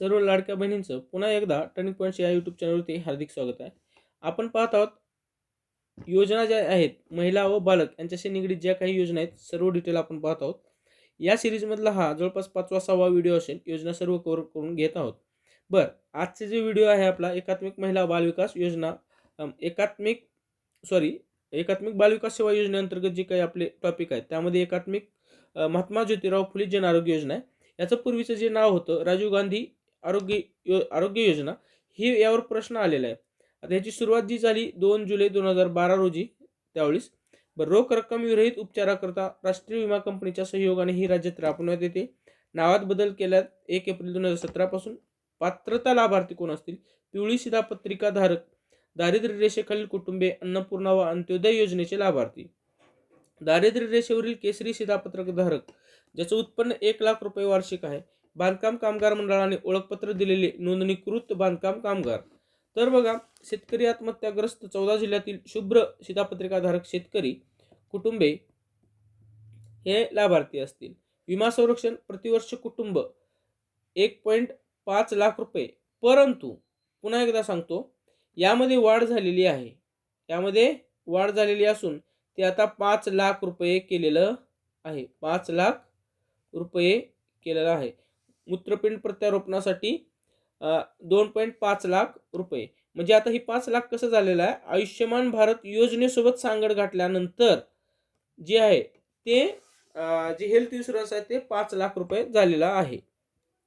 सर्व लाडक्या बहिणींचं पुन्हा एकदा टर्निंग पॉईंट्स या यूट्यूब चॅनलवरती हार्दिक स्वागत आहे. आपण पाहत आहोत योजना ज्या आहेत महिला व बालक यांच्याशी निगडीत ज्या काही योजना आहेत सर्व डिटेल आपण पाहत आहोत. या सिरीजमधला हा जवळपास पाचवा सहावा व्हिडिओ असेल योजना सर्व कव्हर करून घेत आहोत. बरं आजचे जे व्हिडिओ आहे आपला एकात्मिक महिला बालविकास योजना एकात्मिक सॉरी एकात्मिक बालविकास सेवा योजनेअंतर्गत जे काही आपले टॉपिक आहेत त्यामध्ये एकात्मिक महात्मा ज्योतिराव फुले जन आरोग्य योजना आहे. याचं पूर्वीचं जे नाव होतं राजीव गांधी आरोग्य यो आरोग्य योजना ही यावर प्रश्न आलेला आहे. आता याची सुरुवात जी झाली दोन जुलै दोन हजार बारा रोजी त्यावेळीस बरं रोख रक्कम विरहित उपचाराकरता राष्ट्रीय विमा कंपनीच्या सहयोगाने ही राज्यात राबवण्यात येते. नावात बदल केल्यात एक एप्रिल दोन हजार सतरापासून पात्रता लाभार्थी कोण असतील? पिवळी शिधापत्रिका धारक दारिद्र्य रेषेखालील कुटुंबे अन्नपूर्णा व अंत्योदय योजनेचे लाभार्थी. दारिद्र्य रेषेवरील केसरी शिधापत्रक धारक ज्याचं उत्पन्न एक लाख रुपये वार्षिक आहे. बांधकाम कामगार मंडळाने ओळखपत्र दिलेले नोंदणीकृत बांधकाम कामगार. तर बघा शेतकरी आत्महत्याग्रस्त चौदा जिल्ह्यातील शुभ्र शिधापत्रिकाधारक शेतकरी कुटुंबे हे लाभार्थी असतील. विमा संरक्षण प्रतिवर्ष कुटुंब एक पॉईंट पाच लाख रुपये. परंतु पुन्हा एकदा सांगतो यामध्ये वाढ झालेली आहे. यामध्ये वाढ झालेली असून ते आता पाच लाख रुपये केलेलं आहे. पाच लाख रुपये केलेलं आहे. मूत्रपिंड प्रत्यारोपणासाठी दोन पॉईंट पाच लाख रुपये. म्हणजे आता ही पाच लाख कसं झालेलं आहे? आयुष्यमान भारत योजनेसोबत सांगड घातल्यानंतर जे आहे ते जे हेल्थ इन्शुरन्स आहे ते पाच लाख रुपये झालेलं आहे.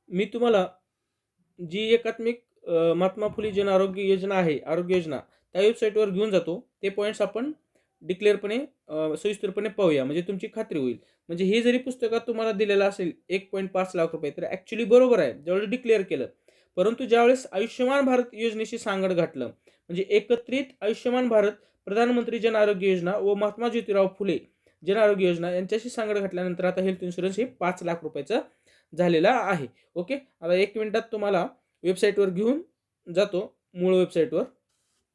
मी तुम्हाला जी एकात्मिक महात्मा फुले जन आरोग्य योजना आहे आरोग्य योजना त्या वेबसाईटवर घेऊन जातो. ते पॉईंट्स आपण डिक्लेअरपणे सविस्तरपणे पाहूया. म्हणजे तुमची खात्री होईल. म्हणजे हे जरी पुस्तकात तुम्हाला दिलेलं असेल एक पॉईंट पाच लाख रुपये तर ॲक्च्युली बरोबर आहे. ज्यावेळेस डिक्लेअर केलं परंतु ज्यावेळेस आयुष्यमान भारत योजनेशी सांगड घातलं म्हणजे एकत्रित आयुष्यमान भारत प्रधानमंत्री जन आरोग्य योजना व महात्मा ज्योतिराव फुले जन आरोग्य योजना यांच्याशी सांगड घातल्यानंतर आता हेल्थ इन्शुरन्स हे पाच लाख रुपयाचं झालेला आहे. ओके आता एक मिनिटात तुम्हाला वेबसाईटवर घेऊन जातो मूळ वेबसाईटवर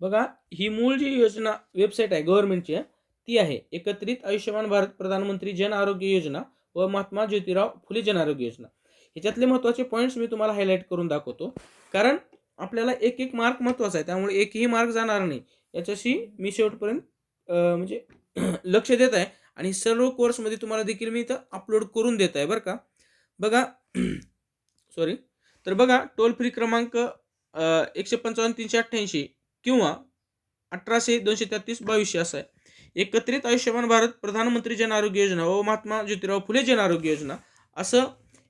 बघा ही मूळ जी योजना वेबसाईट आहे गव्हर्नमेंटची आहे ती आहे एकत्रित आयुष्यमान भारत प्रधानमंत्री जन आरोग्य योजना व महात्मा ज्योतिराव फुले जन आरोग्य योजना. ह्याच्यातले महत्त्वाचे पॉईंट्स मी तुम्हाला हायलाईट करून दाखवतो. कारण आपल्याला एक एक मार्क महत्त्वाचा आहे त्यामुळे एकही मार्क जाणार नाही. याच्याशी मी शेवटपर्यंत म्हणजे लक्ष देत आहे आणि सर्व कोर्समध्ये तुम्हाला देखील मी इथं अपलोड करून देत आहे बरं का? बघा सॉरी तर बघा टोल फ्री क्रमांक एकशे पंचावन्न तीनशे अठ्ठ्याऐंशी. किंवा अठराशे दोनशे तेहतीस बावीसशे असं आहे. एकत्रित आयुष्यमान भारत प्रधानमंत्री जन आरोग्य योजना व महात्मा ज्योतिराव फुले जन आरोग्य योजना असं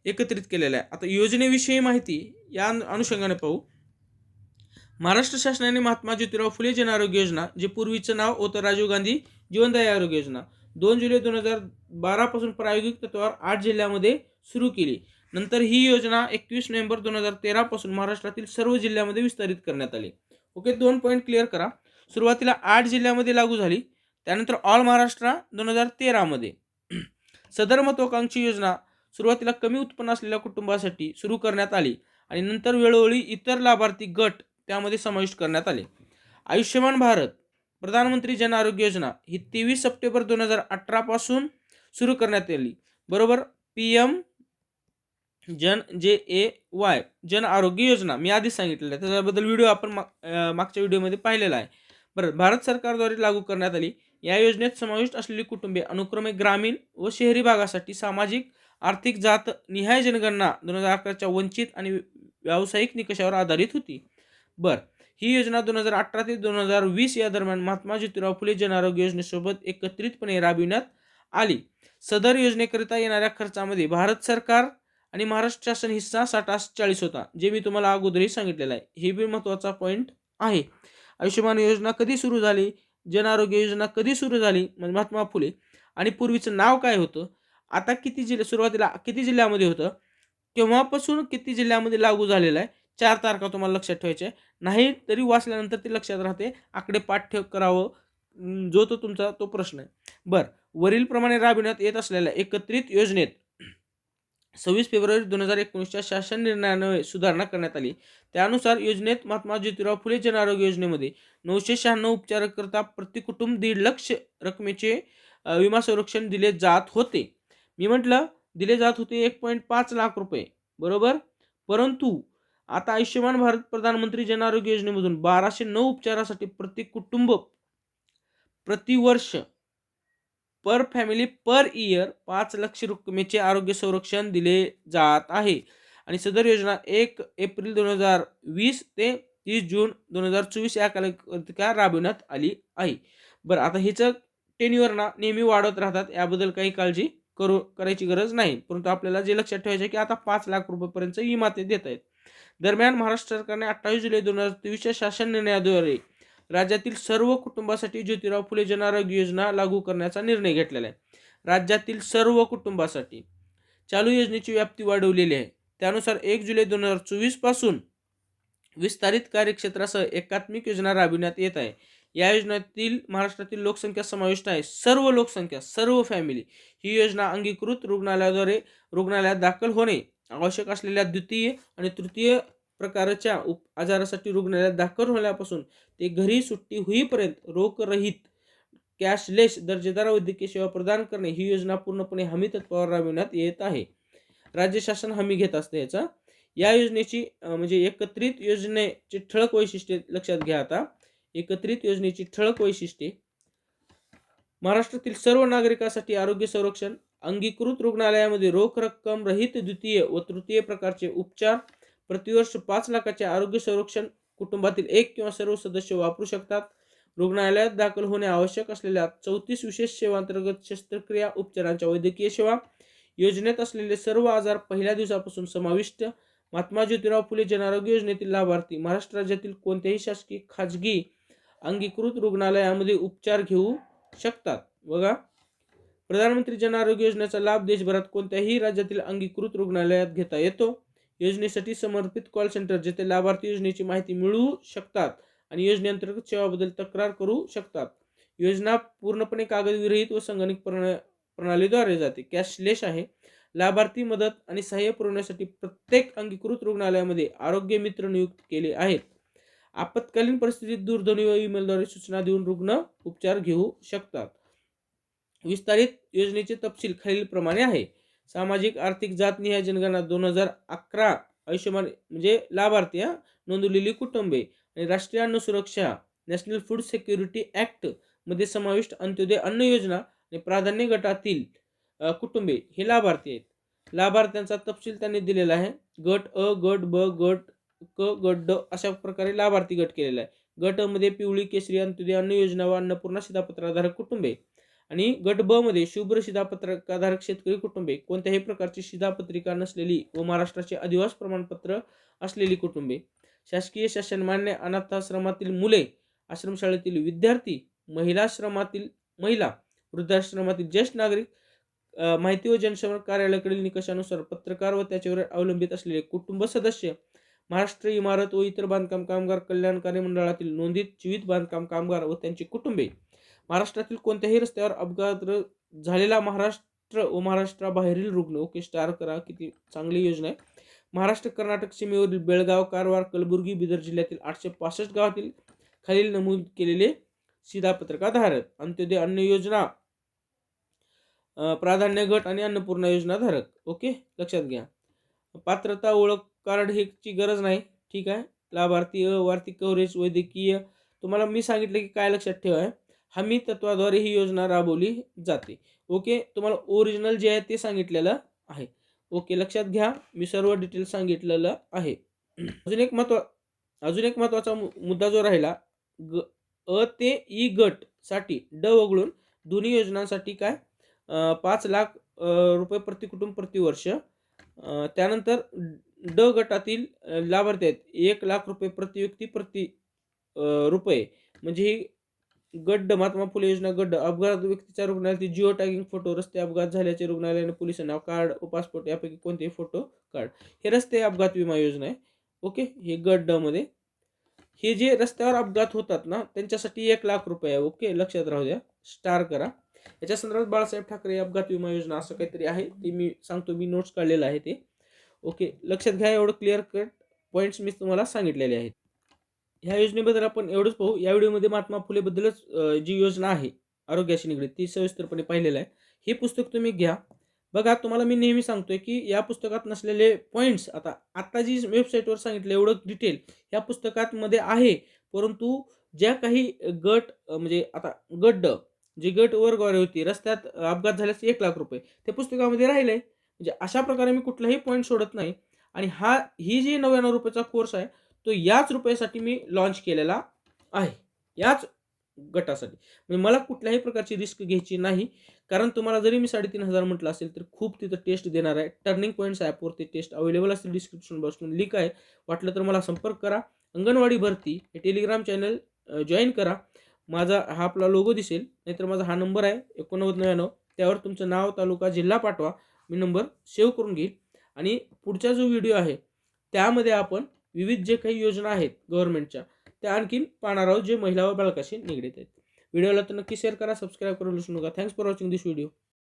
एकत्रित केलेलं आहे. आता योजनेविषयी माहिती या अनुषंगाने पाहू. महाराष्ट्र शासनाने महात्मा ज्योतिराव फुले जन आरोग्य योजना जे पूर्वीचं नाव होतं राजीव गांधी जीवनदायी आरोग्य योजना दोन जुलै दोन हजार बारापासून प्रायोगिक तत्वावर आठ जिल्ह्यामध्ये सुरू केली. नंतर ही योजना एकवीस नोव्हेंबर दोन हजार तेरापासून महाराष्ट्रातील सर्व जिल्ह्यामध्ये विस्तारित करण्यात आली. ओके दोन पॉईंट क्लिअर करा. सुरुवातीला आठ जिल्ह्यामध्ये लागू झाली. त्यानंतर ऑल महाराष्ट्र दोन हजार तेरामध्ये सदर महत्वाकांक्षी योजना सुरुवातीला कमी उत्पन्न असलेल्या कुटुंबासाठी सुरू करण्यात आली आणि नंतर वेळोवेळी इतर लाभार्थी गट त्यामध्ये समाविष्ट करण्यात आले. आयुष्यमान भारत प्रधानमंत्री जन आरोग्य योजना ही तेवीस सप्टेंबर दोन हजार अठरापासून सुरू करण्यात आली. बरोबर? पी एम जन जे ए वाय जन आरोग्य योजना मी आधीच सांगितलेलं आहे. त्याच्याबद्दल व्हिडिओ आपण मा मागच्या व्हिडिओमध्ये पाहिलेला आहे. बरं भारत सरकारद्वारे लागू करण्यात आली. या योजनेत समाविष्ट असलेली कुटुंबे अनुक्रमे ग्रामीण व शहरी भागासाठी सामाजिक आर्थिक जात निहाय जनगणना दोन हजार अकराच्या वंचित आणि व्यावसायिक निकषावर आधारित होती. बरं ही योजना दोन हजार अठरा ते दोन हजार वीस या दरम्यान महात्मा ज्योतिराव फुले जन आरोग्य योजनेसोबत एकत्रितपणे राबविण्यात आली. सदर योजनेकरिता येणाऱ्या खर्चामध्ये भारत सरकार आणि महाराष्ट्र शासन हिस्सा साठ चाळीस होता जे मी तुम्हाला अगोदरही सांगितलेलं आहे. हे बी महत्त्वाचा पॉईंट आहे. आयुष्यमान योजना कधी सुरू झाली? जन आरोग्य योजना कधी सुरू झाली? म्हणजे महात्मा फुले. आणि पूर्वीचं नाव काय होतं? आता किती जिल्हे सुरुवातीला किती जिल्ह्यामध्ये होतं? केव्हापासून किती जिल्ह्यामध्ये लागू झालेलं आहे? चार तारखा तुम्हाला लक्षात ठेवायचे आहे. नाही तरी वाचल्यानंतर ते लक्षात राहते. आकडे पाठ ठेव करावं. जो तो तुमचा तो प्रश्न आहे. बरं वरीलप्रमाणे राबविण्यात येत असलेल्या एकत्रित योजनेत सव्वीस फेब्रुवारी दोन हजार एकोणीसच्या शासन निर्णयाने सुधारणा करण्यात आली. त्यानुसार योजनेत महात्मा ज्योतिराव फुले जन आरोग्य योजनेमध्ये नऊशे शहाण्णव उपचाराकरता प्रतिकुटुंब दीड लक्ष रकमेचे विमा संरक्षण दिले जात होते. मी म्हटलं दिले जात होते एक पॉईंट पाच लाख रुपये. बरोबर? परंतु आता आयुष्यमान भारत प्रधानमंत्री जन आरोग्य योजनेमधून बाराशे नऊ उपचारासाठी प्रति कुटुंब प्रतिवर्ष पर फॅमिली पर इयर पाच लक्ष रकमेचे आरोग्य संरक्षण दिले जात आहे. आणि सदर योजना एक एप्रिल दोन हजार वीस ते तीस जून दोन हजार चोवीस या कालावधीत राबविण्यात आली आहे. बरं आता हिचं टेन्युअर ना नेहमी वाढत राहतात याबद्दल काही काळजी करू करायची गरज नाही. परंतु आपल्याला जे लक्षात ठेवायचे की आता पाच लाख रुपयेपर्यंत विमा ते देत आहेत दरम्यान महाराष्ट्र सरकारने अठ्ठावीस जुलै दोन हजार तेवीसच्या शासन निर्णयाद्वारे राज्यातील सर्व कुटुंबासाठी ज्योतिराव फुले जन आरोग्य योजना लागू करण्याचा निर्णय घेतलेला आहे. राज्यातील सर्व कुटुंबासाठी चालू योजनेची व्याप्ती वाढवलेली आहे. त्यानुसार एक जुलै दोन हजार चोवीसपासून विस्तारित कार्यक्षेत्रासह एकात्मिक योजना राबविण्यात येत आहे. या योजनेतील महाराष्ट्रातील लोकसंख्या समाविष्ट आहे. सर्व लोकसंख्या सर्व फॅमिली ही योजना अंगीकृत रुग्णालयाद्वारे रुग्णालयात दाखल होणे आवश्यक असलेल्या द्वितीय आणि तृतीय प्रकारच्या उप आजारासाठी रुग्णालयात दाखल होण्यापासून ते घरी सुट्टी होईपर्यंत रोखरहित कॅशलेस दर्जेदार वैद्यकीय सेवा प्रदान करणे ही योजना पूर्णपणे हमी तत्वावर राबविण्यात येत आहे. राज्य शासन हमी घेत असते याचा. या योजनेची म्हणजे एकत्रित योजनेची ठळक वैशिष्ट्ये लक्षात घ्या आता. एकत्रित योजनेची ठळक वैशिष्ट्ये. महाराष्ट्रातील सर्व नागरिकांसाठी आरोग्य संरक्षण अंगीकृत रुग्णालयामध्ये रोख रक्कम रहित द्वितीय व तृतीय प्रकारचे उपचार प्रतिवर्ष पाच लाखाचे आरोग्य संरक्षण कुटुंबातील एक किंवा सर्व सदस्य वापरू शकतात. रुग्णालयात दाखल होणे आवश्यक असलेल्या चौतीस विशेष सेवांतर्गत शस्त्रक्रिया उपचारांच्या वैद्यकीय सेवा योजनेत असलेले सर्व आजार पहिल्या दिवसापासून समाविष्ट. महात्मा ज्योतिराव फुले जनआरोग्य योजनेतील लाभार्थी महाराष्ट्र राज्यातील कोणत्याही शासकीय खाजगी अंगीकृत रुग्णालयामध्ये उपचार घेऊ शकतात. बघा. प्रधानमंत्री जन आरोग्य योजनेचा लाभ देशभरात कोणत्याही राज्यातील अंगीकृत रुग्णालयात घेता येतो. योजनेसाठी समर्पित कॉल सेंटर जेथे लाभार्थी योजनेची माहिती मिळवू शकतात आणि योजनेअंतर्गत सेवाबद्दल तक्रार करू शकतात. योजना पूर्णपणे कागदविरहित व संगणक प्रणा प्रणालीद्वारे जाते. कॅशलेस आहे. लाभार्थी मदत आणि सहाय्य पुरवण्यासाठी प्रत्येक अंगीकृत रुग्णालयामध्ये आरोग्य मित्र नियुक्त केले आहेत. आपत्कालीन परिस्थितीत दूरध्वनी व ईमेलद्वारे सूचना देऊन रुग्ण उपचार घेऊ शकतात. विस्तारित योजनेचे तपशील खालीलप्रमाणे आहे. सामाजिक आर्थिक जातनिहाय जनगणना दोन हजार अकरा आयुष्यमान म्हणजे लाभार्थी हा, नोंदवलेली कुटुंबे आणि राष्ट्रीय अन्न सुरक्षा नॅशनल फूड सिक्युरिटी ॲक्टमध्ये समाविष्ट अंत्योदय अन्न योजना आणि प्राधान्य गटातील कुटुंबे हे लाभार्थी आहेत. लाभार्थ्यांचा तपशील त्यांनी दिलेला आहे. गट अ गट ब गट क गट ड अशा प्रकारे लाभार्थी गट केलेला आहे. गटमध्ये पिवळी केसरी अंत्योदय अन्न योजना व अन्नपूर्णा शिधापत्राधारक कुटुंबे आणि गट ब मध्ये शुभ्र शिधापत्रकाधारक शेतकरी कुटुंबे कोणत्याही प्रकारची शिधापत्रिका नसलेली व महाराष्ट्राचे अधिवास प्रमाणपत्र असलेली कुटुंबे. शासकीय शासनमान्य अनाथाश्रमातील मुले आश्रमशाळेतील विद्यार्थी महिलाश्रमातील महिला वृद्धाश्रमातील ज्येष्ठ नागरिक माहिती व जनसंपर्क कार्यालयाकडील निकषानुसार पत्रकार व त्याच्यावर अवलंबित असलेले कुटुंब सदस्य महाराष्ट्र इमारत व इतर बांधकाम कामगार कल्याणकारी मंडळातील नोंदित जीवित बांधकाम कामगार व त्यांची कुटुंबे. महाराष्ट्रातील कोणत्याही रस्त्यावर अपघात झालेला महाराष्ट्र व महाराष्ट्राबाहेरील रुग्ण ओके स्टार करा किती चांगली योजना आहे. महाराष्ट्र कर्नाटक सीमेवरील बेळगाव कारवार कलबुर्गी बिदर जिल्ह्यातील आठशे पासष्ट गावातील खालील नमूद केलेले शिधापत्रकाधारक अंत्योदय अन्न योजना प्राधान्य गट आणि अन्नपूर्णा योजना धारक ओके लक्षात घ्या. पात्रता ओळख कार्ड ची गरज नाही ठीक आहे. लाभार्थी अवार्थिक कव्हरेज वैद्यकीय तुम्हाला मी सांगितलं की काय लक्षात ठेवा आहे हमी तत्वाद्वारे ही योजना राबवली जाते. ओके तुम्हाला ओरिजिनल जे आहे ते सांगितलेलं आहे. ओके लक्षात घ्या मी सर्व डिटेल सांगितलेलं आहे. अजून एक महत्वा अजून एक महत्त्वाचा मु- मुद्दा जो राहिला ग अ ते ई गटसाठी ड वगळून दोन्ही योजनांसाठी काय? पाच लाख रुपये प्रति कुटुंब प्रतिवर्ष त्यानंतर ड गटातील लाभार्थी आहेत एक लाख रुपये प्रति व्यक्ती प्रति रुपये. म्हणजे ही गड्ड महात्मा फुले योजना गड्ड. अपघात व्यक्तीच्या रुग्णालयातील जिओ टॅगिंग फोटो रस्ते अपघात झाल्याचे रुग्णालयाने पोलिसांना कार्ड पासपोर्ट यापैकी कोणतेही फोटो कार्ड हे रस्ते अपघात विमा योजना आहे. ओके हे गड्डमध्ये मध्ये. हे जे रस्त्यावर अपघात होतात ना त्यांच्यासाठी एक लाख रुपये आहे. ओके लक्षात राहू द्या. स्टार करा. याच्या संदर्भात बाळासाहेब ठाकरे अपघात विमा योजना असं काहीतरी आहे. ते मी सांगतो मी नोट्स काढलेलं आहे ते. ओके लक्षात घ्या एवढं क्लिअर कट पॉईंट्स मी तुम्हाला सांगितलेले आहेत. ह्या योजनेबद्दल आपण एवढंच पाहू. या व्हिडिओमध्ये महात्मा फुलेबद्दलच जी योजना आहे आरोग्याशी निगडीत ती सविस्तरपणे पाहिलेलं आहे. हे पुस्तक तुम्ही घ्या. बघा तुम्हाला मी नेहमी सांगतोय की या पुस्तकात नसलेले पॉईंट्स आता आत्ता जी वेबसाईटवर सांगितलं एवढं डिटेल या पुस्तकात मध्ये आहे. परंतु ज्या काही गट म्हणजे आता गड्ड जी गट वर्गवारी होती रस्त्यात अपघात झाल्यास एक लाख रुपये ते पुस्तकामध्ये राहिले म्हणजे अशा प्रकारे मी कुठलाही पॉईंट सोडत नाही. आणि हा ही जी नव्याण्णव रुपयाचा कोर्स आहे तो याच रुपयासाठी मी लॉन्च केलेला आहे. याच गटासाठी. म्हणजे मला कुठल्याही प्रकारची रिस्क घ्यायची नाही. कारण तुम्हाला जरी मी साडेतीन हजार म्हटलं असेल तर खूप तिथं टेस्ट देणार आहे. टर्निंग पॉईंट्स ॲपवरती टेस्ट अवेलेबल असेल डिस्क्रिप्शन बॉक्समधून लिंक आहे. वाटलं तर मला संपर्क करा. अंगणवाडी भरती. हे टेलिग्राम चॅनल जॉईन करा. माझा हा आपला लोगो दिसेल. नाहीतर माझा हा नंबर आहे. एकोणनव्वद नव्याण्णव. त्यावर तुमचं नाव तालुका जिल्हा पाठवा. मी नंबर सेव्ह करून घेईल. आणि पुढचा जो व्हिडिओ आहे त्यामध्ये आपण विविध जे काही योजना आहेत गव्हर्नमेंटच्या त्या आणखीन पाहणार आहोत जे महिला व बालकाशी निगडीत आहेत. व्हिडिओला तर नक्की शेअर करा सबस्क्राईब करून विसरू नका. Thanks for watching this video